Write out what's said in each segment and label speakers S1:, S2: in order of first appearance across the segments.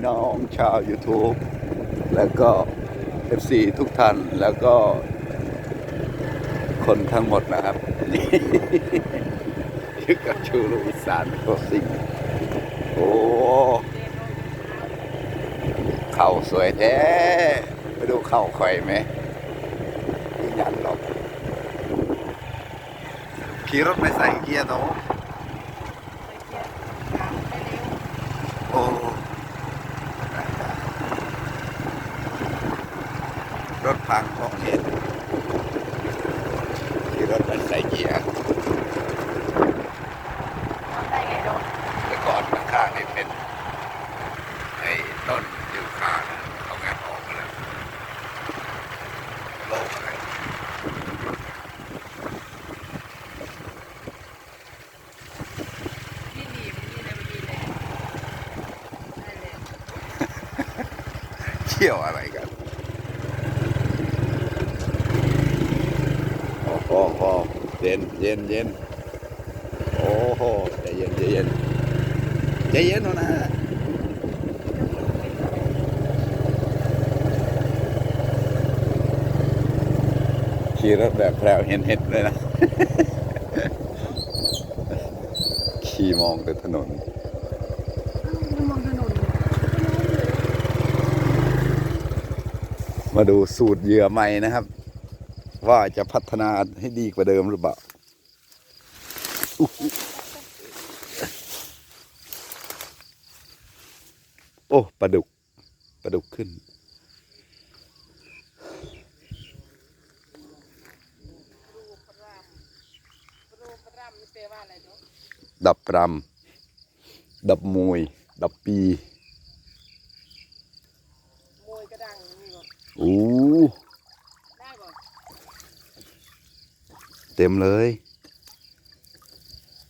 S1: พี่น้องชาว YouTube แล้วก็ FC ทุกท่านแล้วก็ คนทั้งหมดนะครับนี่ยึกกับชูลูกอีสานโคสิงโอ้เข่าสวยแท้ไปดูเข่าข่อยไหมยันหรอกขี่รถไม่ใส่เกียร์โตโอ้รถพังเพราะเหตุ ขี่รถไม่ใส่เกียร์แต่ก่อนข้างนี่เป็นไอ้ต้นยูคาเอางานออกแล้วโลกอะไร
S2: นี่นี่เลยมันดีเลยได้เลย
S1: เที่ยวอะไรกัน โอ้โหโอ้โหเย็นเย็นเย็นโอ้โหใจเย็นใจเย็นใจเย็นหน่อยนะขี่รถแบบแพรวเห็นเห็ดเลยนะ ขี่มองแต่ถนน
S2: มองถนน
S1: มาดูสูตรเหยื่อใหม่นะครับ ว่าจะพัฒนาให้ดีกว่าเดิมหรือเปล่าอุ๊ยโอ้ปลาดุกปลาดุกขึ้น
S2: รูปร่ำนี่แปลว่าอะไรเนาะ
S1: ดับรำดับมวย ดับปี
S2: มวยกระดังนี่บอก
S1: อู้
S2: ได้บอก
S1: เต็มเลย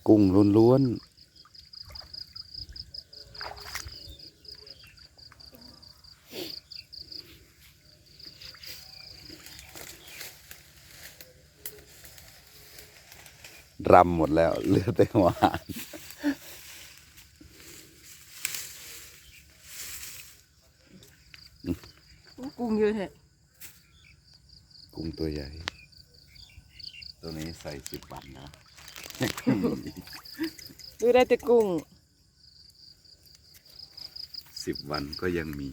S1: กุ้งล้วนๆรำหมดแล้วเหลือแต่หัวหาง
S2: กุ้งเยอะแท้
S1: กุ้งตัวใหญ่ ตัวนี้ใส่สิบวันนะ
S2: ดูได้แต่กุ้ง
S1: สิบวันก็ยังมี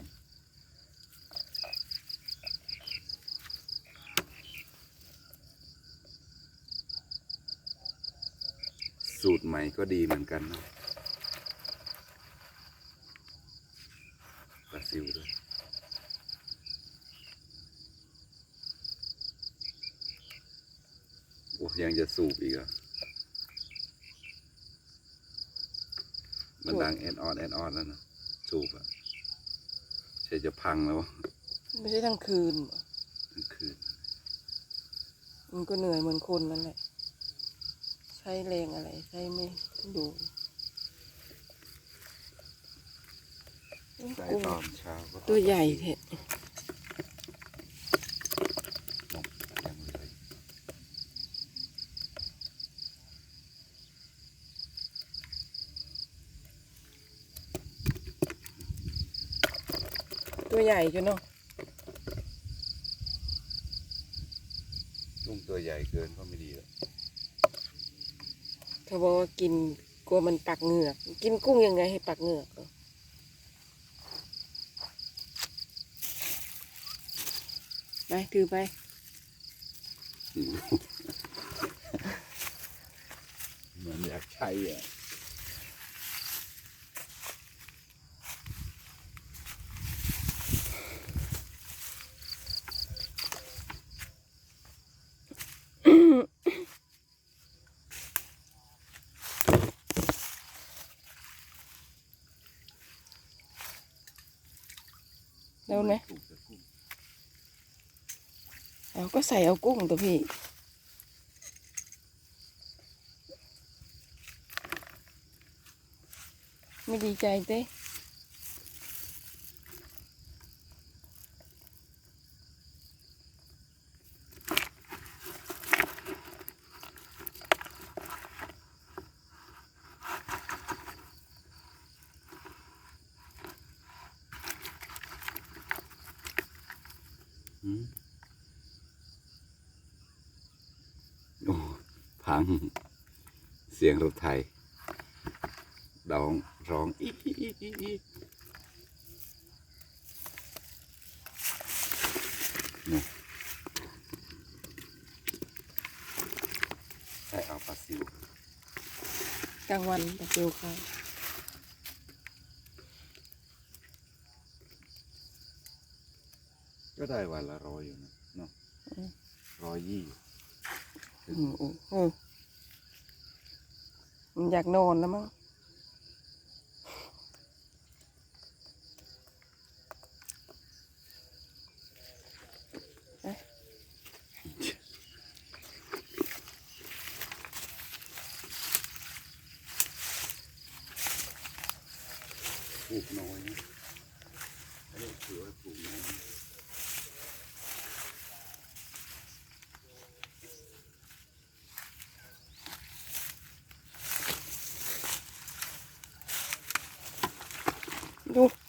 S1: สูตรใหม่ก็ดีเหมือนกันนะปลาซิวด้วย โอ้ ยังจะสูบอีกเหรอะมันดังแอนออนแอนออนแล้วนะสูบอะใช่จะพังแล้ววะ
S2: ไม่ใช่ทั้งคืนบ่
S1: ทั้งคืน
S2: มันก็เหนื่อยเหมือนคนนั่นแหละ ใช้แรงอะไรใช้ไม่ดู
S1: ใส่
S2: กุ้ง
S1: ตอนเช้าก็
S2: ตัวใหญ่แท้
S1: ลงยังเลย
S2: ตัวใหญ่จ้ะเนาะ
S1: กุ้งตัวใหญ่เกินก็ไม่ดีแล้ว
S2: เขาบอกว่ากินกลัวมันปักเหงือก กินกุ้งยังไงให้ปักเหงือกเหรอไปถือไป
S1: เหมือนอยากใช้อะ
S2: แล้วไหม
S1: ถูกแต่กุ้ง
S2: เอาก็ใส่เอากุ้งตัวพี่ ไม่ดีใจเต้
S1: โอ้พัง เสียงรถไทยดองร้องอีอีอีอีอีนี่ได้เอาปลาซิว
S2: กลางวันตะฟิวค่ะ
S1: ได้วันละร้อยอยู่นะเนาะร้อยยี่
S2: อืมอืมอืมมันอยากนอนแล้วมั้ง
S1: ปลูกน้อยนะอันนี้ถือว่าปลูกน้อย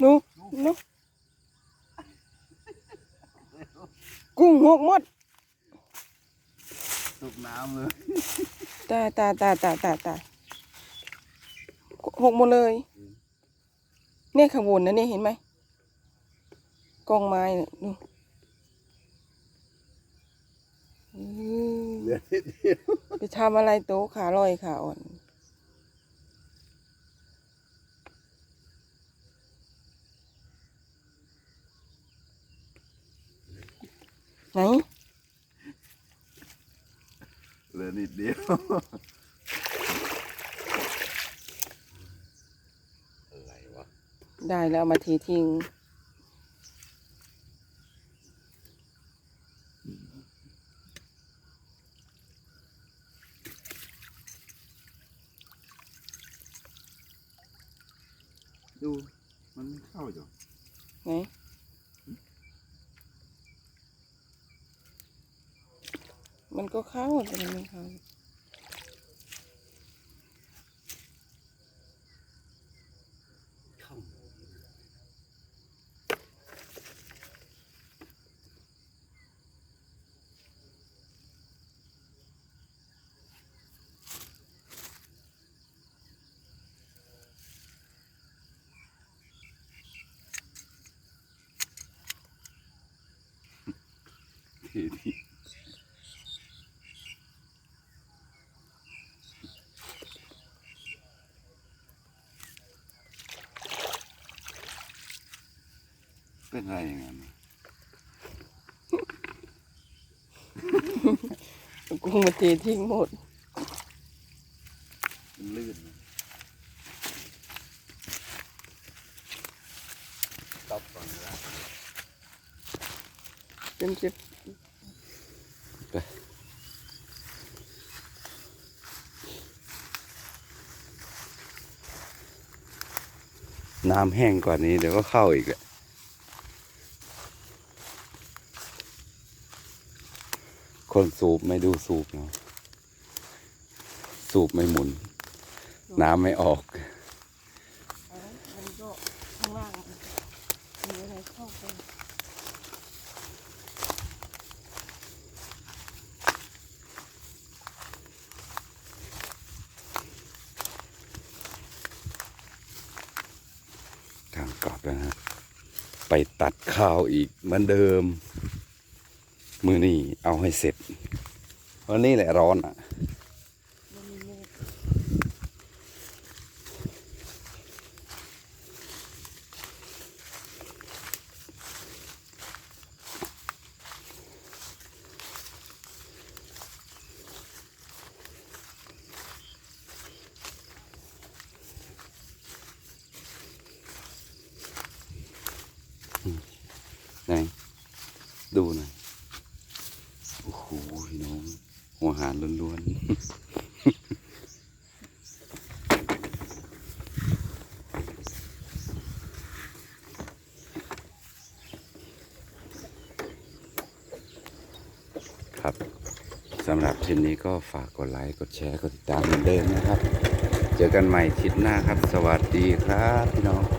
S2: ดู ดูดูกุ้งหกหมด
S1: ตกน้ำเลย
S2: ตายตายตายตายตายตายหกหมดเลย เนี่ยข้างบนนะเนี่ยเห็นไหมกองไม้เนี่ยดูอืม
S1: เหลือนิดเดียว
S2: ไปทำอะไรโต๊ะขาลอยขาอ่อน ไหน
S1: เหลือนิดเดียว อะไรวะ
S2: ได้แล้วเอามาทีทิ้ง
S1: ดู มันไม่เข้าจ้ะ
S2: ไหน มันก็เข้าแต่มันไม่เข้า
S1: เข้าทีนี้เป็นไรอย่างนั้น
S2: เอากุ้งมาทีทิ้งหมด
S1: มันลื่นนะตบก่อนนะ
S2: เต็มสิบ
S1: น้ำแห้งกว่านี้เดี๋ยวก็เข้าอีกแหละ คนสูบไม่ดูสูบเนาะสูบไม่หมุน น้ำไม่ออก
S2: มันก็ข้างล่างมีอะไรเข้าไป
S1: ทางกลับแล้วนะไปตัดข้าวอีกเหมือนเดิม มือนี่เอาให้เสร็จวันนี้แหละร้อนอะไหนดูหน่อยโอ้โหพี่น้อง หัวหารล้วนๆ ครับสำหรับคลิปนี้ก็ฝากกดไลค์ กดแชร์ กดติดตามเหมือนเดิมนะครับ เจอกันใหม่คลิปหน้าครับ สวัสดีครับพี่น้อง